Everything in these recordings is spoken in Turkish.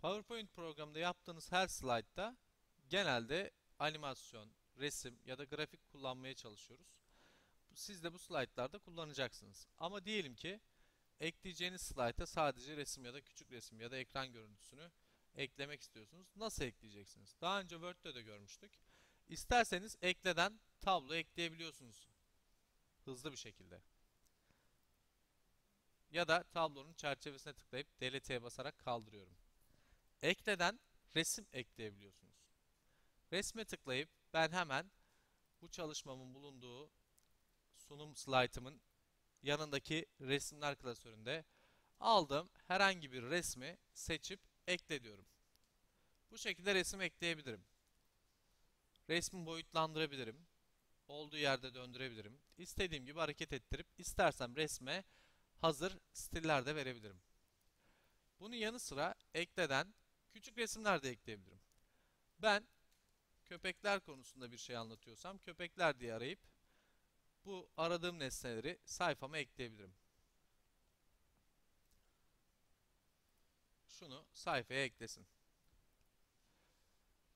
PowerPoint programında yaptığınız her slaytta genelde animasyon, resim ya da grafik kullanmaya çalışıyoruz. Siz de bu slaytlarda kullanacaksınız. Ama diyelim ki ekleyeceğiniz slayta sadece resim ya da küçük resim ya da ekran görüntüsünü eklemek istiyorsunuz. Nasıl ekleyeceksiniz? Daha önce Word'de de görmüştük. İsterseniz ekleden tablo ekleyebiliyorsunuz. Hızlı bir şekilde. Ya da tablonun çerçevesine tıklayıp delete'ye basarak kaldırıyorum. Ekleden resim ekleyebiliyorsunuz. Resme tıklayıp ben hemen bu çalışmamın bulunduğu sunum slaytımın yanındaki resimler klasöründe aldığım herhangi bir resmi seçip ekle diyorum. Bu şekilde resim ekleyebilirim. Resmi boyutlandırabilirim. Olduğu yerde döndürebilirim. İstediğim gibi hareket ettirip istersem resme hazır stiller de verebilirim. Bunun yanı sıra ekleden küçük resimler de ekleyebilirim. Ben köpekler konusunda bir şey anlatıyorsam köpekler diye arayıp bu aradığım nesneleri sayfama ekleyebilirim. Şunu sayfaya eklesin.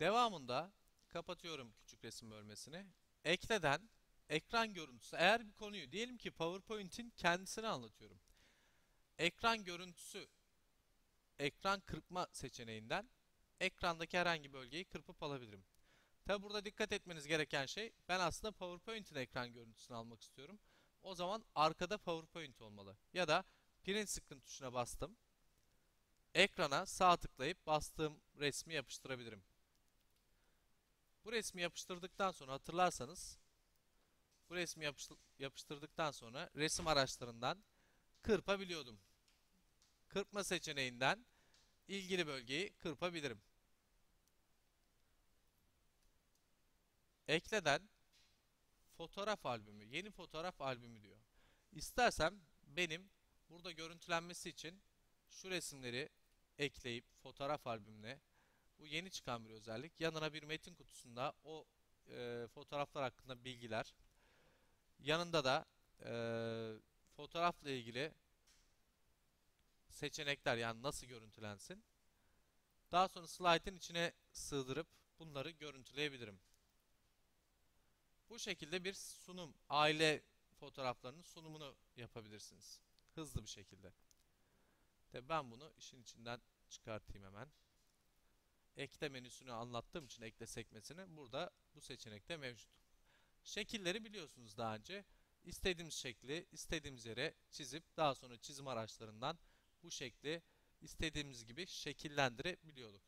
Devamında kapatıyorum küçük resim bölmesini. Ekleden ekran görüntüsü eğer bir konuyu diyelim ki PowerPoint'in kendisini anlatıyorum. Ekran görüntüsü ekran kırpma seçeneğinden ekrandaki herhangi bölgeyi kırpıp alabilirim. Tabi burada dikkat etmeniz gereken şey ben aslında PowerPoint'in ekran görüntüsünü almak istiyorum. O zaman arkada PowerPoint olmalı. Ya da print screen tuşuna bastım. Ekrana sağ tıklayıp bastığım resmi yapıştırabilirim. Bu resmi yapıştırdıktan sonra hatırlarsanız bu resmi yapıştırdıktan sonra resim araçlarından kırpabiliyordum. Kırpma seçeneğinden ilgili bölgeyi kırpabilirim. Ekleden fotoğraf albümü, yeni fotoğraf albümü diyor. İstersem benim burada görüntülenmesi için şu resimleri ekleyip fotoğraf albümüne bu yeni çıkan bir özellik. Yanına bir metin kutusunda o e, fotoğraflar hakkında bilgiler. Yanında da e, fotoğrafla ilgili seçenekler yani nasıl görüntülensin. Daha sonra slaytın içine sığdırıp bunları görüntüleyebilirim. Bu şekilde bir sunum, aile fotoğraflarının sunumunu yapabilirsiniz. Hızlı bir şekilde. Tabi ben bunu işin içinden çıkartayım hemen. Ekle menüsünü anlattığım için ekle sekmesini burada bu seçenekte mevcut. Şekilleri biliyorsunuz daha önce. İstediğimiz şekli istediğimiz yere çizip daha sonra çizim araçlarından bu şekli istediğimiz gibi şekillendirebiliyorduk.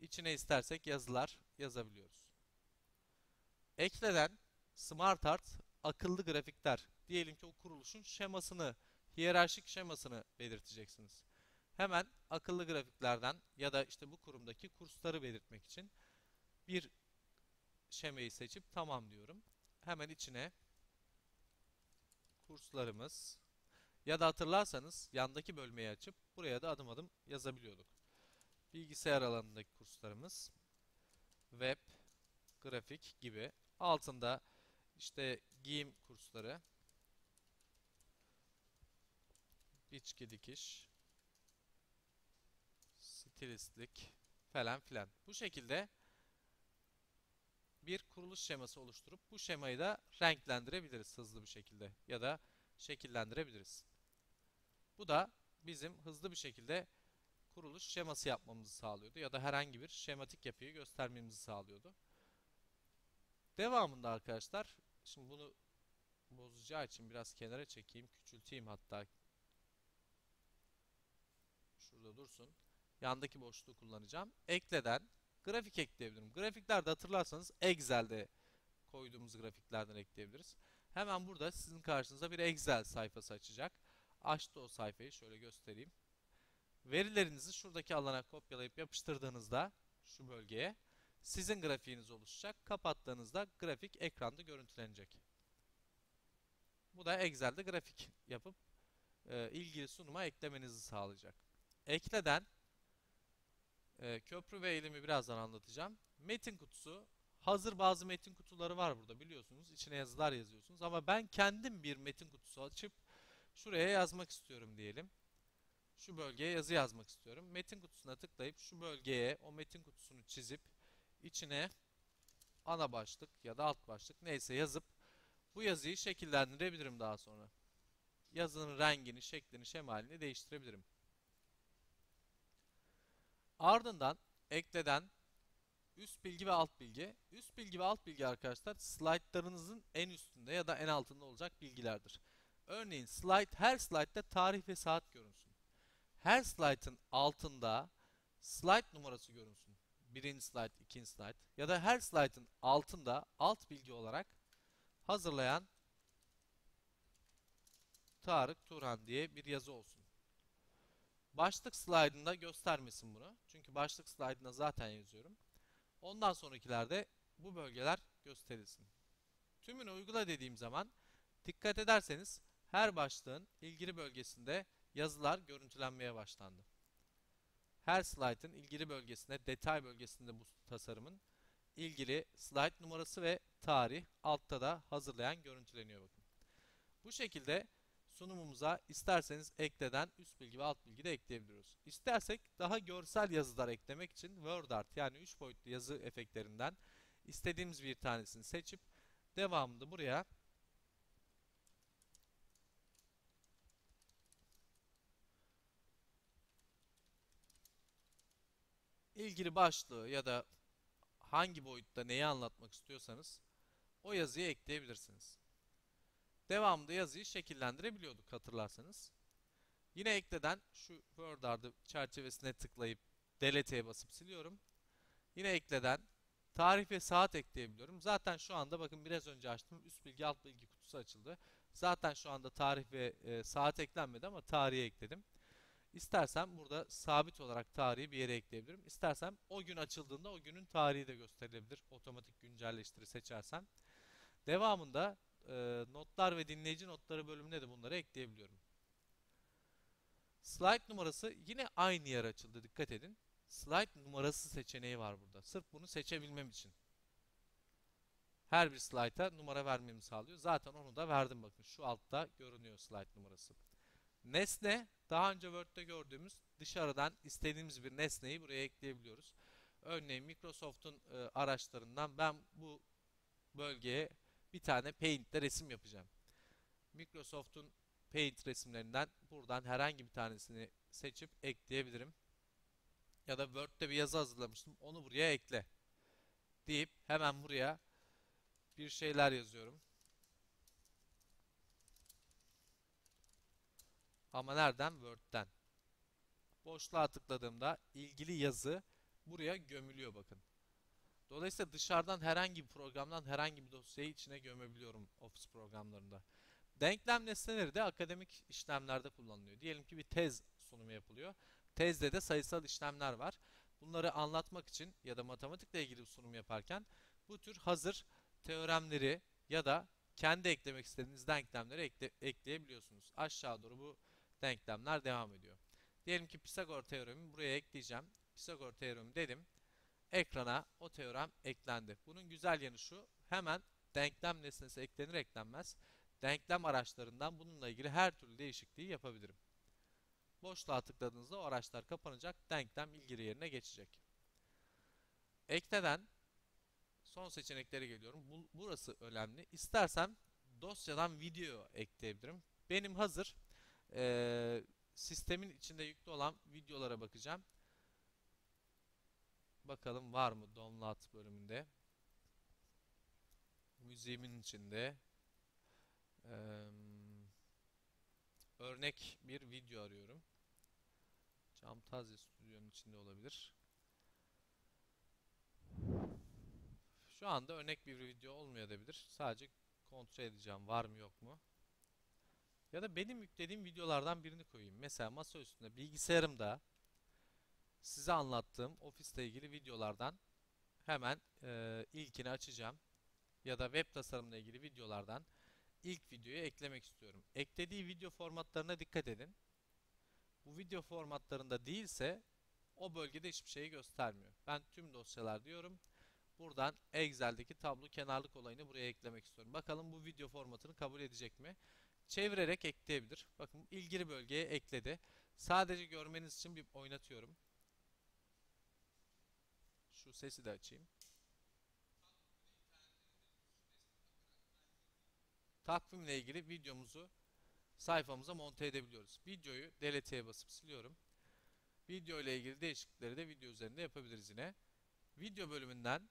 İçine istersek yazılar yazabiliyoruz. Ekleden Smart Art akıllı grafikler. Diyelim ki o kuruluşun şemasını, hiyerarşik şemasını belirteceksiniz. Hemen akıllı grafiklerden ya da işte bu kurumdaki kursları belirtmek için bir şemayı seçip tamam diyorum. Hemen içine kurslarımız ya da hatırlarsanız yandaki bölmeyi açıp buraya da adım adım yazabiliyorduk. Bilgisayar alanındaki kurslarımız, web, grafik gibi. Altında işte giyim kursları, biçki dikiş, stilistlik falan filan. Bu şekilde bir kuruluş şeması oluşturup bu şemayı da renklendirebiliriz hızlı bir şekilde ya da şekillendirebiliriz. Bu da bizim hızlı bir şekilde kuruluş şeması yapmamızı sağlıyordu ya da herhangi bir şematik yapıyı göstermemizi sağlıyordu. Devamında arkadaşlar, şimdi bunu bozacağı için biraz kenara çekeyim, küçülteyim hatta. Şurada dursun. Yandaki boşluğu kullanacağım. Ekleden grafik ekleyebilirim. Grafiklerde hatırlarsanız Excel'de koyduğumuz grafiklerden ekleyebiliriz. Hemen burada sizin karşınıza bir Excel sayfası açacak. Açtı o sayfayı şöyle göstereyim. Verilerinizi şuradaki alana kopyalayıp yapıştırdığınızda şu bölgeye sizin grafiğiniz oluşacak. Kapattığınızda grafik ekranda görüntülenecek. Bu da Excel'de grafik yapıp e, ilgili sunuma eklemenizi sağlayacak. Ekleden e, köprü ve eğilimi birazdan anlatacağım. Metin kutusu hazır bazı metin kutuları var burada biliyorsunuz. İçine yazılar yazıyorsunuz ama ben kendim bir metin kutusu açıp şuraya yazmak istiyorum diyelim. şu bölgeye yazı yazmak istiyorum. Metin kutusuna tıklayıp şu bölgeye o metin kutusunu çizip içine ana başlık ya da alt başlık neyse yazıp bu yazıyı şekillendirebilirim daha sonra. Yazının rengini, şeklini, şemalini değiştirebilirim. Ardından ekleden üst bilgi ve alt bilgi. Üst bilgi ve alt bilgi arkadaşlar slaytlarınızın en üstünde ya da en altında olacak bilgilerdir. Örneğin slide her slaytta tarih ve saat görünsün. Her slaytın altında slide numarası görünsün. Birinci slide, ikinci slide ya da her slaytın altında alt bilgi olarak hazırlayan Tarık Turhan diye bir yazı olsun. Başlık slaytında göstermesin bunu. Çünkü başlık slaytında zaten yazıyorum. Ondan sonrakilerde bu bölgeler gösterilsin. Tümünü uygula dediğim zaman dikkat ederseniz her başlığın ilgili bölgesinde yazılar görüntülenmeye başlandı. Her slaytın ilgili bölgesinde, detay bölgesinde bu tasarımın ilgili slide numarası ve tarih altta da hazırlayan görüntüleniyor bakın. Bu şekilde sunumumuza isterseniz ekleden üst bilgi ve alt bilgi de ekleyebiliyoruz. İstersek daha görsel yazılar eklemek için WordArt yani 3 boyutlu yazı efektlerinden istediğimiz bir tanesini seçip devamında buraya ilgili başlığı ya da hangi boyutta neyi anlatmak istiyorsanız o yazıyı ekleyebilirsiniz. Devamında yazıyı şekillendirebiliyorduk hatırlarsanız. Yine ekleden şu Word ardı çerçevesine tıklayıp delete'ye basıp siliyorum. Yine ekleden tarih ve saat ekleyebiliyorum. Zaten şu anda bakın biraz önce açtım üst bilgi alt bilgi kutusu açıldı. Zaten şu anda tarih ve e, saat eklenmedi ama tarihi ekledim. İstersem burada sabit olarak tarihi bir yere ekleyebilirim. İstersem o gün açıldığında o günün tarihi de gösterilebilir. Otomatik güncelleştiri seçersem. Devamında e, notlar ve dinleyici notları bölümüne de bunları ekleyebiliyorum. Slide numarası yine aynı yer açıldı. Dikkat edin. Slide numarası seçeneği var burada. Sırf bunu seçebilmem için. Her bir slide'a numara vermemi sağlıyor. Zaten onu da verdim bakın. Şu altta görünüyor slide numarası. Nesne daha önce Word'de gördüğümüz dışarıdan istediğimiz bir nesneyi buraya ekleyebiliyoruz. Örneğin Microsoft'un e, araçlarından ben bu bölgeye bir tane Paint'te resim yapacağım. Microsoft'un Paint resimlerinden buradan herhangi bir tanesini seçip ekleyebilirim. Ya da Word'de bir yazı hazırlamıştım. Onu buraya ekle. Deyip hemen buraya bir şeyler yazıyorum. Ama nereden? Word'den. Boşluğa tıkladığımda ilgili yazı buraya gömülüyor bakın. Dolayısıyla dışarıdan herhangi bir programdan herhangi bir dosyayı içine gömebiliyorum Office programlarında. Denklem nesneleri de akademik işlemlerde kullanılıyor. Diyelim ki bir tez sunumu yapılıyor. Tezde de sayısal işlemler var. Bunları anlatmak için ya da matematikle ilgili bir sunum yaparken bu tür hazır teoremleri ya da kendi eklemek istediğiniz denklemleri ekle, ekleyebiliyorsunuz. Aşağı doğru bu denklemler devam ediyor. Diyelim ki Pisagor teoremi buraya ekleyeceğim. Pisagor teoremi dedim. Ekrana o teorem eklendi. Bunun güzel yanı şu. Hemen denklem nesnesi eklenir eklenmez. Denklem araçlarından bununla ilgili her türlü değişikliği yapabilirim. Boşluğa tıkladığınızda o araçlar kapanacak. Denklem ilgili yerine geçecek. Ekleden son seçenekleri geliyorum. Bu, burası önemli. İstersem dosyadan video ekleyebilirim. Benim hazır e, sistemin içinde yüklü olan videolara bakacağım. Bakalım var mı download bölümünde. Müziğimin içinde. Ee, örnek bir video arıyorum. Camtasia Stüdyo'nun içinde olabilir. Şu anda örnek bir video olmayabilir. Sadece kontrol edeceğim var mı yok mu. Ya da benim yüklediğim videolardan birini koyayım. Mesela masa üstünde bilgisayarımda size anlattığım ofisle ilgili videolardan hemen e, ilkini açacağım. Ya da web tasarımla ilgili videolardan ilk videoyu eklemek istiyorum. Eklediği video formatlarına dikkat edin. Bu video formatlarında değilse o bölgede hiçbir şeyi göstermiyor. Ben tüm dosyalar diyorum. Buradan Excel'deki tablo kenarlık olayını buraya eklemek istiyorum. Bakalım bu video formatını kabul edecek mi? Çevirerek ekleyebilir. Bakın ilgili bölgeye ekledi. Sadece görmeniz için bir oynatıyorum. Şu sesi de açayım. Takvimle ilgili videomuzu sayfamıza monte edebiliyoruz. Videoyu delete'ye basıp siliyorum. Video ile ilgili değişiklikleri de video üzerinde yapabiliriz yine. Video bölümünden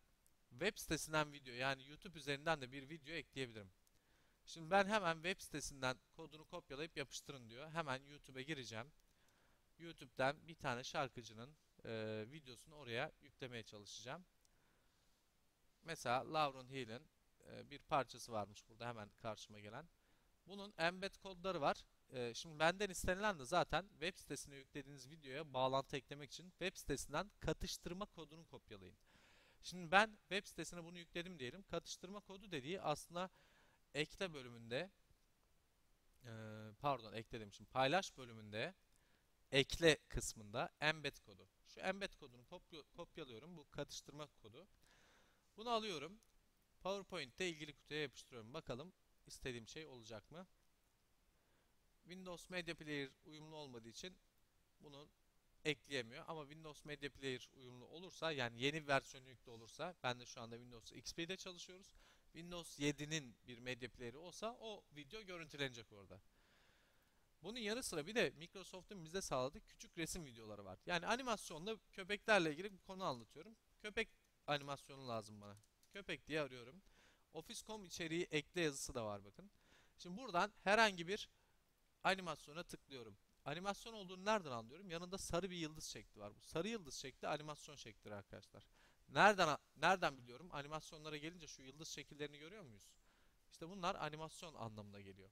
web sitesinden video yani YouTube üzerinden de bir video ekleyebilirim. Şimdi ben hemen web sitesinden kodunu kopyalayıp yapıştırın diyor. Hemen YouTube'a gireceğim. YouTube'dan bir tane şarkıcının e, videosunu oraya yüklemeye çalışacağım. Mesela Lauren Hill'in e, bir parçası varmış burada hemen karşıma gelen. Bunun embed kodları var. E, şimdi benden istenilen de zaten web sitesine yüklediğiniz videoya bağlantı eklemek için web sitesinden katıştırma kodunu kopyalayın. Şimdi ben web sitesine bunu yükledim diyelim. Katıştırma kodu dediği aslında ekle bölümünde e, pardon ekle demişim. Paylaş bölümünde ekle kısmında embed kodu. Şu embed kodunu kopya, kopyalıyorum. Bu katıştırma kodu. Bunu alıyorum. PowerPoint'te ilgili kutuya yapıştırıyorum. Bakalım istediğim şey olacak mı? Windows Media Player uyumlu olmadığı için bunu ekleyemiyor. Ama Windows Media Player uyumlu olursa yani yeni versiyonu yüklü olursa ben de şu anda Windows XP'de çalışıyoruz. Windows 7'nin bir Media Player'i olsa o video görüntülenecek orada. Bunun yanı sıra bir de Microsoft'un bize sağladığı küçük resim videoları var. Yani animasyonda köpeklerle ilgili bir konu anlatıyorum. Köpek animasyonu lazım bana. Köpek diye arıyorum. Office.com içeriği ekle yazısı da var bakın. Şimdi buradan herhangi bir animasyona tıklıyorum. Animasyon olduğunu nereden anlıyorum? Yanında sarı bir yıldız şekli var. Bu sarı yıldız şekli animasyon şeklidir arkadaşlar. Nereden nereden biliyorum? Animasyonlara gelince şu yıldız şekillerini görüyor muyuz? İşte bunlar animasyon anlamına geliyor.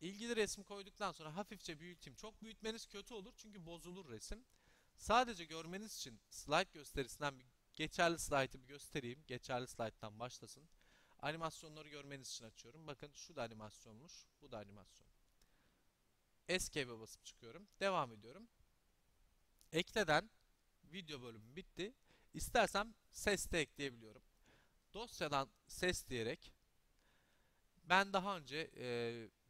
İlgili resim koyduktan sonra hafifçe büyüteyim. Çok büyütmeniz kötü olur çünkü bozulur resim. Sadece görmeniz için slide gösterisinden bir geçerli slide'ı bir göstereyim. Geçerli slide'dan başlasın. Animasyonları görmeniz için açıyorum. Bakın şu da animasyonmuş. Bu da animasyon. Escape'e basıp çıkıyorum. Devam ediyorum. Ekleden video bölümü bitti. İstersem ses de ekleyebiliyorum. Dosyadan ses diyerek ben daha önce e,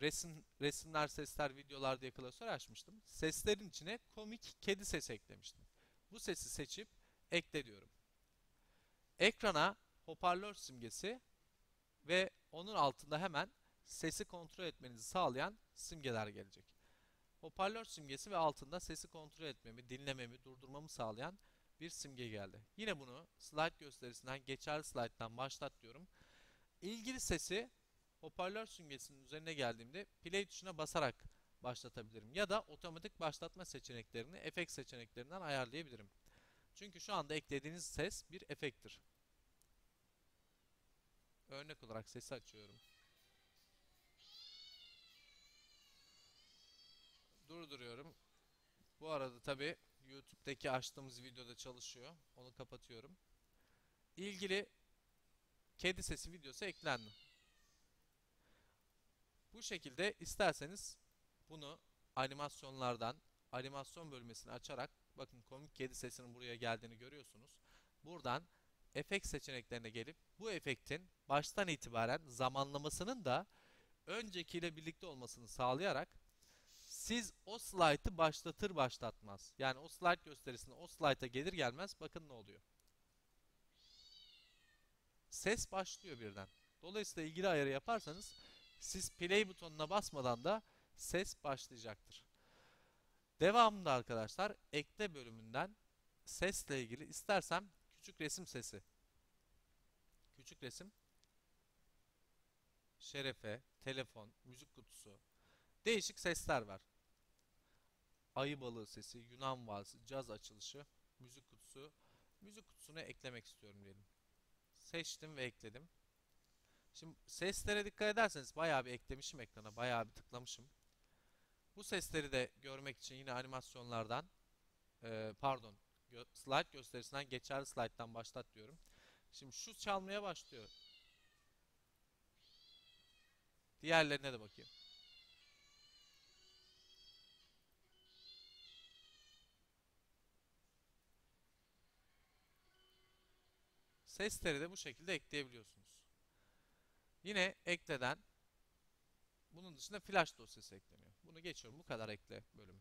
resim resimler, sesler, videolar diye klasör açmıştım. Seslerin içine komik kedi sesi eklemiştim. Bu sesi seçip ekle diyorum. Ekrana hoparlör simgesi ve onun altında hemen sesi kontrol etmenizi sağlayan simgeler gelecek. Hoparlör simgesi ve altında sesi kontrol etmemi, dinlememi, durdurmamı sağlayan bir simge geldi. Yine bunu slide gösterisinden geçerli slide'dan başlat diyorum. İlgili sesi hoparlör simgesinin üzerine geldiğimde play tuşuna basarak başlatabilirim. Ya da otomatik başlatma seçeneklerini efekt seçeneklerinden ayarlayabilirim. Çünkü şu anda eklediğiniz ses bir efekttir. Örnek olarak sesi açıyorum. Durduruyorum. Bu arada tabi YouTube'daki açtığımız videoda çalışıyor. Onu kapatıyorum. İlgili kedi sesi videosu eklendi. Bu şekilde isterseniz bunu animasyonlardan animasyon bölmesini açarak bakın komik kedi sesinin buraya geldiğini görüyorsunuz. Buradan efekt seçeneklerine gelip bu efektin baştan itibaren zamanlamasının da öncekiyle birlikte olmasını sağlayarak siz o slaytı başlatır başlatmaz yani o slide gösterisinde o slayta gelir gelmez bakın ne oluyor. Ses başlıyor birden. Dolayısıyla ilgili ayarı yaparsanız siz play butonuna basmadan da ses başlayacaktır. Devamında arkadaşlar ekle bölümünden sesle ilgili istersem küçük resim sesi. Küçük resim şerefe, telefon, müzik kutusu. Değişik sesler var. Ayı balığı sesi, Yunan valsi, caz açılışı, müzik kutusu. Müzik kutusunu eklemek istiyorum diyelim. Seçtim ve ekledim. Şimdi seslere dikkat ederseniz bayağı bir eklemişim ekrana. Bayağı bir tıklamışım. Bu sesleri de görmek için yine animasyonlardan e, pardon slide gösterisinden geçerli slide'dan başlat diyorum. Şimdi şu çalmaya başlıyor. Diğerlerine de bakayım. Sesleri de bu şekilde ekleyebiliyorsunuz. Yine ekleden Bunun dışında flash dosyası ekleniyor. Bunu geçiyorum. Bu kadar ekle bölümü.